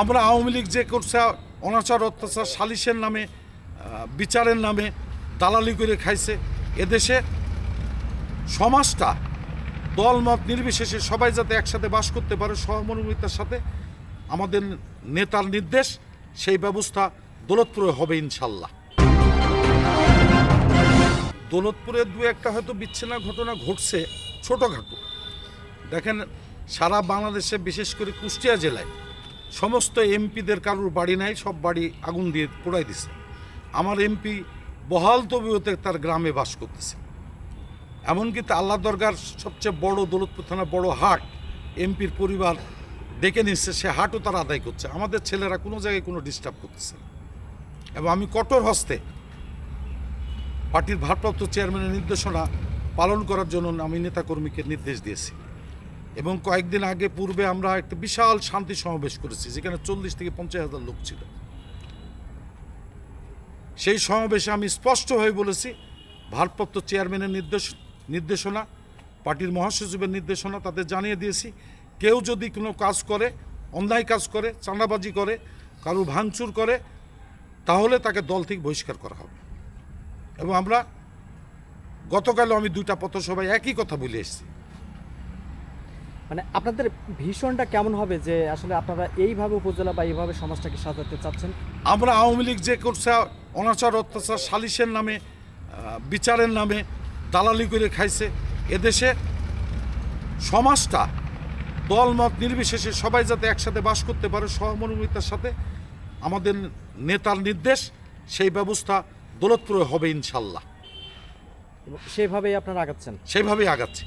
আমরা আওয়ামী লীগ যে করছে, অনাচার, অত্যাচার, সালিশের নামে বিচারের নামে দালালি করে খাইছে, এদেশে সমাজটা দলমত নির্বিশেষে সবাই যাতে একসাথে বাস করতে পারে সহমর্মিতার সাথে, আমাদের নেতার নির্দেশ, সেই ব্যবস্থা দৌলতপুরে হবে ইনশাল্লাহ। দৌলতপুরে দু একটা হয়তো বিচ্ছিন্ন ঘটনা ঘটছে, ছোটোখাটো। দেখেন সারা বাংলাদেশে বিশেষ করে কুষ্টিয়া জেলায় সমস্ত এমপিদের কারোর বাড়ি নাই, সব বাড়ি আগুন দিয়ে পোড়াই দিছে। আমার এমপি বহাল তবিয়তে তার গ্রামে বাস করতেছে। এমনকি তা আল্লাহ দরগার সবচেয়ে বড় দৌলতপুর থানার বড় হাট এমপির পরিবার ডেকে নিচ্ছে সে হাটও তারা আদায় করছে। আমাদের ছেলেরা কোনো জায়গায় কোনো ডিস্টার্ব করতেছে। এবং আমি কঠোর হস্তে পার্টির ভারপ্রাপ্ত চেয়ারম্যানের নির্দেশনা পালন করার জন্য আমি নেতাকর্মীকে নির্দেশ দিয়েছি। এবং কয়েকদিন আগে পূর্বে আমরা একটা বিশাল শান্তি সমাবেশ করেছি, যেখানে চল্লিশ থেকে পঞ্চাশ হাজার লোক ছিল। সেই সমাবেশে আমি স্পষ্ট হয়ে বলেছি, ভারপ্রাপ্ত চেয়ারম্যানের নির্দেশ, নির্দেশনা, পার্টির মহাসচিবের নির্দেশনা তাদের জানিয়ে দিয়েছি। কেউ যদি কোনো কাজ করে, অন্যায় কাজ করে, চাঁদাবাজি করে, কারও ভাঙচুর করে, তাহলে তাকে দল থেকে বহিষ্কার করা হবে। এবং আমরা গতকালও আমি দুইটা পথসভায় একই কথা বলে এসেছি। মানে আপনাদের ভীষণটা কেমন হবে যে আসলে আপনারা এইভাবে উপজেলা বা এইভাবে সমাজটাকে সাজাতে চাচ্ছেন? আমরা আওয়ামী লীগ যে করছে অনাচার অত্যাচার সালিশের নামে বিচারের নামে দালালি করে খাইছে এদেশে সমাজটা দলমত নির্বিশেষে সবাই যাতে একসাথে বাস করতে পারে সহমর্মিতার সাথে আমাদের নেতার নির্দেশ সেই ব্যবস্থা দৌলতপুরে হবে ইনশাল্লাহ। সেভাবেই আপনারা আগাচ্ছেন? সেইভাবেই আগাচ্ছে।